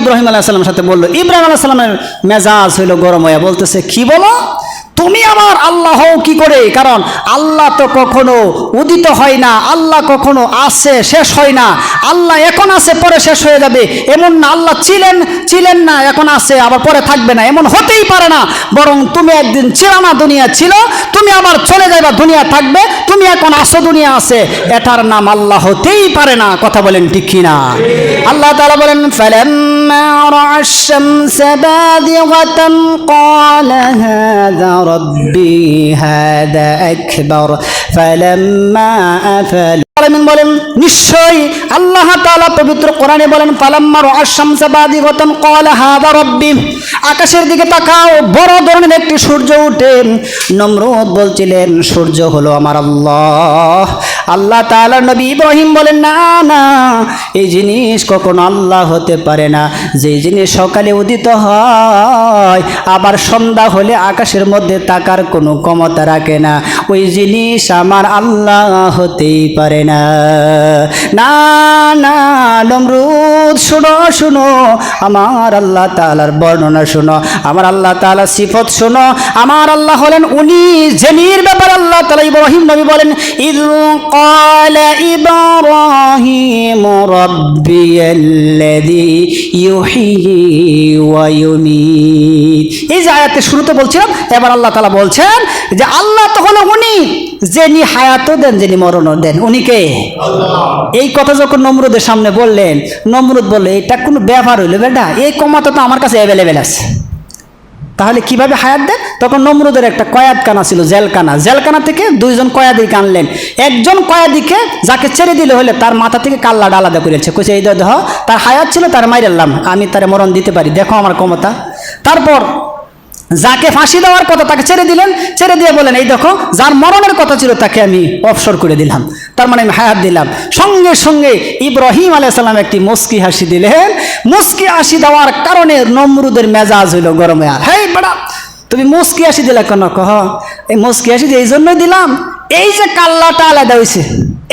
ইব্রাহিম আলাহ সাল্লামের সাথে বলল, ইব্রাহিম আলাহ সাল্লামের মেজাজ হইল গরম হয়ে বলতেছে, কি বলো? তুমি আমার আল্লাহ কি করে? কারণ আল্লাহ তো কখনো উদিত হয় না, আল্লাহ কখনো আসে শেষ হয় না। আল্লাহ এখন আছে, পরে শেষ হয়ে যাবে। এমন না, আল্লাহ ছিলেন ছিলেন না, এখন আছে, আবার পরে থাকবে না। এমন হতেই পারে না। বরং তুমি একদিন ছিল না, দুনিয়া ছিল, তুমি আবার চলে যাবে দুনিয়া থাকবে, তুমি এখন আসো দুনিয়া আছে। এটার নাম আল্লাহ হতেই পারে না। কথা বলেন ঠিক কিনা? আল্লাহ তাআলা বলেন رأى الشمس بازغة قال هذا ربي هذا أكبر فلما أفل আলামিন বলেন, নিশ্চয়ই আল্লাহ তাআলা পবিত্র কোরআনে বলেন, ফালাম্মা রাআশ শামসা বাদিগাতান, ক্বালা হাদা রাব্বি। আকাশের দিকে তাকাও, বড় ধরনের একটি সূর্য উঠে। নমরুদ বলছিলেন, সূর্য হলো আমার আল্লাহ। আল্লাহ তাআলা নবী ইব্রাহিম বলেন, না না, এই জিনিস কখনো আল্লাহ হতে পারে না। যে জিনিস সকালে উদিত হয়, আবার সন্ধ্যা হলে আকাশের মধ্যে তাকার কোনো ক্ষমতা রাখে না। ওই জিনিস আমার আল্লাহ হতেই পারে না। না না না নমরুদ, শুনো শুনো। আমার আল্লাহ তালার বর্ণনা শুনো। আমার আল্লাহ তালা সিফত শুনো। আমার আল্লাহ হলেন উনি জেনির ব্যাপার আল্লাহ তালা ইব্রাহিম নবী বলেন ইদ ইব্রাহিম إبراهيم ربي الذي يحيي ويميت এই যে আয়াতের শুরুতে বলছিলাম এবার আল্লাহ তাআলা বলছেন যে আল্লাহ তো হলো উনি যিনি হায়াতও দেন যিনি মরণও দেন উনি কে এই কথা যখন নমরুদের সামনে বললেন নমরুদ বললে এটা কোনো ব্যাপার হইলো বেটা এই কমাতো তো আমার কাছে অ্যাভেলেবেল আছে তাহলে কীভাবে হায়াত দেন? তখন নমরুদের একটা কয়াদ কানা ছিল, জেলকানা। জেলকানা থেকে দুইজন কয়াদিকে আনলেন। একজন কয়াদিকে যাকে ছেড়ে দিলে হলে তার মাথা থেকে কাল্লাটা আলাদা করেছে। কইছে, এই দেহ, তার হায়াত ছিল, তার মাইরাল্লাম আমি তার মরণ দিতে পারি। দেখো আমার ক্ষমতা। তারপর যাকে ফাঁসি দেওয়ার কথা তাকে ছেড়ে দিলেন। ছেড়ে দিয়ে বলেন, এই দেখো, যার মরণের কথা ছিল তাকে আমি অবসর করে দিলাম। তার মানে আমি হায়াত দিলাম। সঙ্গে সঙ্গে ইব্রাহিম আলাইসাল্লাম একটি মুস্কি হাসি দিলেন। মুস্কি হাসি দেওয়ার কারণে নমরুদের মেজাজ হইল গরমে। আর হেই বেড়া তুমি মুস্কি হাসি দিলে কেন? কহ, এই মুস্কি হাসি এই জন্যই দিলাম। এই যে কাল্লাটা আলাদা হয়েছে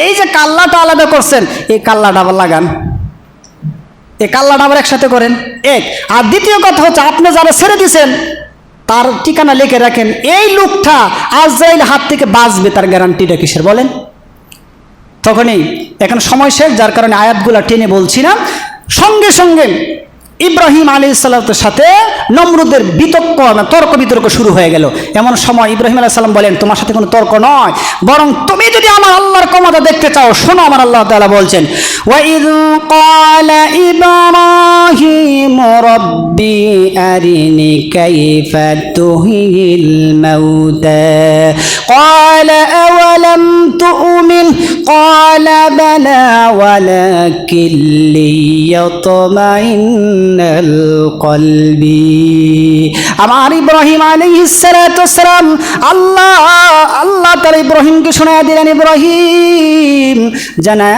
এই যে কাল্লাটা আলাদা করছেন, এই কাল্লাটা আবার লাগান। এই কাল্লাটা আবার একসাথে করেন। এক, আর দ্বিতীয় কথা হচ্ছে, আপনি যারা ছেড়ে দিছেন, তার ঠিকানা লিখে রাখেন। এই লোকটা আজরাইল হাত থেকে বাঁচবে, তার গ্যারান্টিটা কিসের বলেন? তখনই এখন সময় শেষ যার কারণে আয়াতগুলা টেনে বলছি না। সঙ্গে সঙ্গে ইব্রাহিম আলী সাল্লামের সাথে নমরুদের বিতর্ক না তর্ক বিতর্ক শুরু হয়ে গেল এমন সময় ইব্রাহিম আলাহ সাল্লাম বলেন তোমার সাথে কোনো তর্ক নয় বরং তুমি যদি আমার আল্লাহর ক্ষমতা দেখতে চাও শোনো আমার আল্লাহ তাআলা বলছেন ওয়াইদ قال إبراهيم ربي أرني كيف تحيي الموتى قال أولم تؤمن قال بلى ولكن ليطمئن القلب আমার ইব্রাহিম আলাইহিসসালাম, আল্লাহ আল্লাহ তার ইব্রাহিমকে শোনা দিলেন, ইব্রাহিম, জানা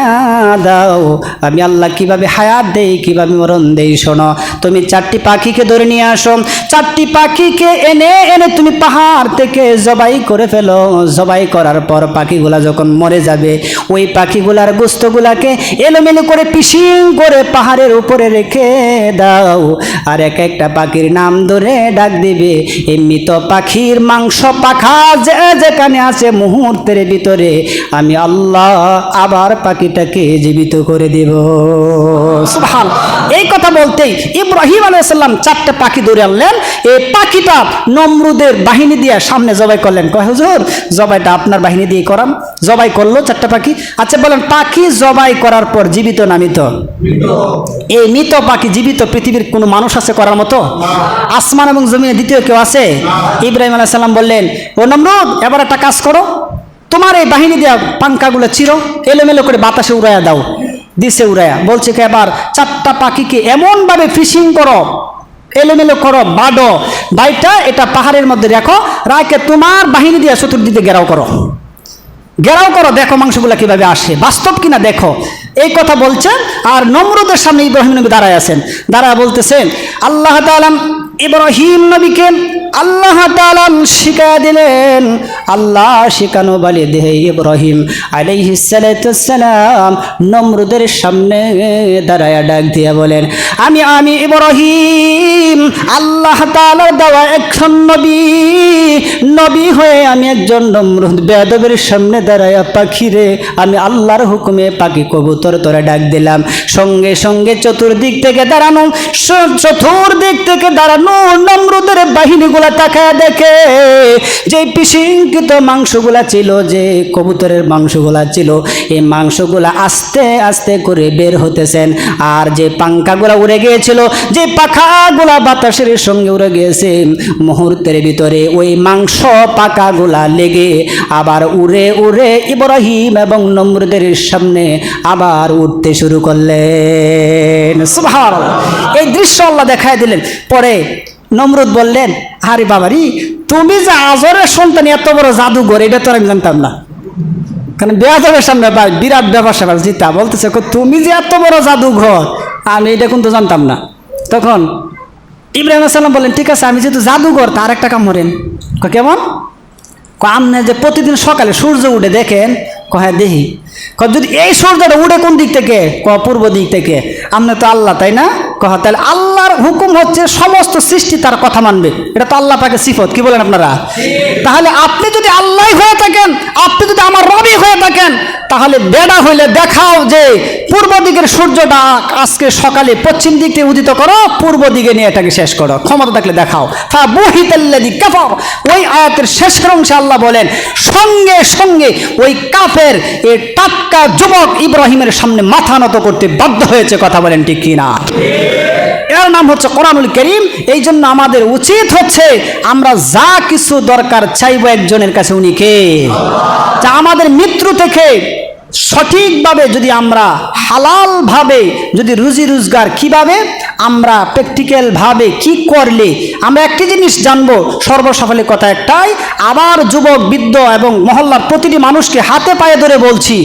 দাও, আমি আল্লাহ কীভাবে হায়াত দেই, কীভাবে মরণ দেই, শোনো, তুমি চারটি পাখিকে ধরে নিয়ে আসো, চারটি পাখিকে এনে এনে তুমি পাহাড় থেকে জবাই করে ফেলো, জবাই করার পর পাখিগুলা যখন মরে যাবে, ওই পাখিগুলার গোস্তগুলাকে এলোমেলো করে পিসিং করে পাহাড়ের উপরে রেখে দাও, আর এক একটা পাখির নাম ধরে ডাক দিবে, এমনি তো পাখির মাংস পাখা যে যেখানে আছে মুহূর্তের ভিতরে আমি আল্লাহ আবার পাখিটাকে জীবিত করে দেব। কথা বলতেই ইব্রাহিম আলাইসাল্লাম চারটে পাখি ধরে আনলেন। এই পাখিটা নমরুদের বাহিনী দিয়ে সামনে জবাই করলেন। কয় হুজুর জবাইটা আপনার বাহিনী দিয়ে করাম। জবাই করল চারটে পাখি। আচ্ছা বলেন পাখি জবাই করার পর জীবিত না মৃত? এই মৃত পাখি জীবিত পৃথিবীর কোনো মানুষ আছে করার মতো? আসমান এবং জমিনে দ্বিতীয় কেউ আছে? ইব্রাহিম আলাইহিস সালাম বললেন ও নমরুদ এবার একটা কাজ করো। তোমার এই বাহিনী দেওয়া পাঙ্কাগুলো চির এলোমেলো করে বাতাসে উড়াইয়া দাও। দিছে উড়াইয়া। বলছে কি, এবার চারটা পাখিকে এমনভাবে ফিশিং করো, এলোমেলো করো বাডো বাইটা এটা পাহাড়ের মধ্যে রাখো, রায়কে তোমার বাহিনী দিয়ে চতুর্দিকে ঘেরাও করো। ঘেরাও করো, দেখো মাংসগুলা কীভাবে আসে। বাস্তব কিনা দেখো। এই কথা বলছেন আর নম্রদের সামনে ইব্রাহিম নবী দাঁড়ায় আছেন। দাঁড়ায় বলতেছেন, আল্লাহ তাআলা ইব্রাহিম নবীকে আল্লাহ তালাম শিখা দিলেন, আল্লাহ শিখানো বলে দেহে ইব্রাহিম আলাইহিসসালাম নমরুদের সামনে দাঁড়ায় ডাক দিয়া বলেন, আমি আমি ইব্রাহিম আল্লাহ তাআলার দেওয়া একজন নবী। নবী হয়ে আমি একজন নমরুদ বেদবের সামনে দাঁড়ায়া পাখি রে। আমি আল্লাহর হুকুমে পাখি কবুতর তোরা ডাক দিলাম। সঙ্গে সঙ্গে চতুর্দিক থেকে দাঁড়ানো চতুর্দিক থেকে দাঁড়ানো নমরুদের বাহিনীগুলা তাকায় দেখে। যে পিসিঙ্কিত মাংসগুলা ছিল, যে কবুতরের মাংসগুলা ছিল, এই মাংসগুলা আস্তে আস্তে করে বের হতেছেন। আর যে পাঙ্খাগুলা উড়ে গিয়েছিল, যে পাখাগুলা বাতাসের সঙ্গে উড়ে গিয়েছে মুহূর্তের ভিতরে ওই মাংস পাকাগুলা লেগে আবার উড়ে উড়ে ইব্রাহিম এবং নমরুদের সামনে আবার উঠতে শুরু করলেন। এই দৃশ্য আল্লাহ দেখায় দিলেন। পরে নমরুদ বললেন, আরে বাবারি, তুমি যে আজরের সন্তান, এত বড় জাদুঘর, এটা তো আমি জানতাম না। কারণ বেয়াজবের সামনে ভাই বিরাট ব্যাপার স্যাপার জিতা বলতেছে তুমি যে এত বড় জাদুঘর, আমি এটা কিন্তু জানতাম না। তখন ইব্রাহিম সাল্লাম বলেন ঠিক আছে আমি যেহেতু জাদুঘর তার একটা কাম করেন। কেমন? আপনি যে প্রতিদিন সকালে সূর্য উঠে দেখেন কহে দেখি। কয়, যদি এই সূর্যটা উঠে কোন দিক থেকে? ক পূর্ব দিক থেকে। আপনি তো আল্লাহ তাই না? কহ তাহলে আল্লাহর হুকুম হচ্ছে সমস্ত সৃষ্টি তার কথা মানবে। এটা তো আল্লাহ পাকে সিফত, কি বলেন আপনারা? তাহলে আপনি যদি আল্লাহ হয়ে থাকেন, আপনি যদি আমার রবি হয়ে থাকেন, তাহলে বেড়া হইলে দেখাও যে পূর্ব দিকের সূর্যটা আজকে সকালে পশ্চিম দিকে উদিত করো, পূর্ব দিকে নিয়ে এটাকে শেষ করো। ক্ষমতা থাকলে দেখাও। তা বহিতাল্লাদি কাফার। ওই আয়াতের শেষের অংশে আল্লাহ বলেন, সঙ্গে সঙ্গে ওই কাফের, এ টাটকা যুবক ইব্রাহিমের সামনে মাথা নত করতে বাধ্য হয়েছে, কথা বলেন ঠিক কিনা? এর নাম হচ্ছে কোরআনুল করিম। এই জন্য আমাদের উচিত হচ্ছে আমরা যা কিছু দরকার চাইব একজনের কাছে উনি কে? যা আমাদের মৃত্যু থেকে সঠিকভাবে যদি আমরা হালালভাবে যদি রুজি রোজগার কীভাবে আমরা প্র্যাকটিক্যালভাবে কি করলে, আমরা একটি জিনিস জানব সর্বসফলে কথা একটাই, আবার যুবক, বৃদ্ধ এবং মহল্লার প্রতিটি মানুষকে হাতে পায়ে ধরে বলছি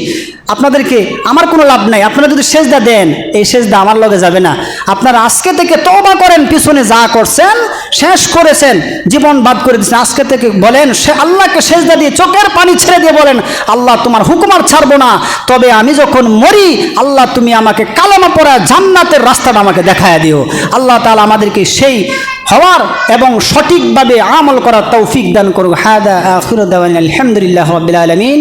আপনাদেরকে আমার কোনো লাভ নাই। আপনারা যদি সেজদা দেন, এই সেজদা আমার লগে যাবে না। আপনারা আজকে থেকে তওবা করেন, পিছনে যা করছেন, শেষ করেছেন, জীবন বাদ করে দিচ্ছেন আজকে থেকে বলেন, সে আল্লাহকে সেজদা দিয়ে চোখের পানি ছেড়ে দিয়ে বলেন, আল্লাহ, তোমার হুকুম আর ছাড়বো না। তবে আমি যখন মরি, আল্লাহ, তুমি আমাকে কালামা পড়া জান্নাতের রাস্তাটা আমাকে দেখায় দিও। আল্লাহ তাআলা আমাদেরকে সেই হওয়ার এবং সঠিকভাবে আমল করার তৌফিক দান করুক। দাওয়ানা আলহামদুলিল্লাহ রাব্বিল আলামিন।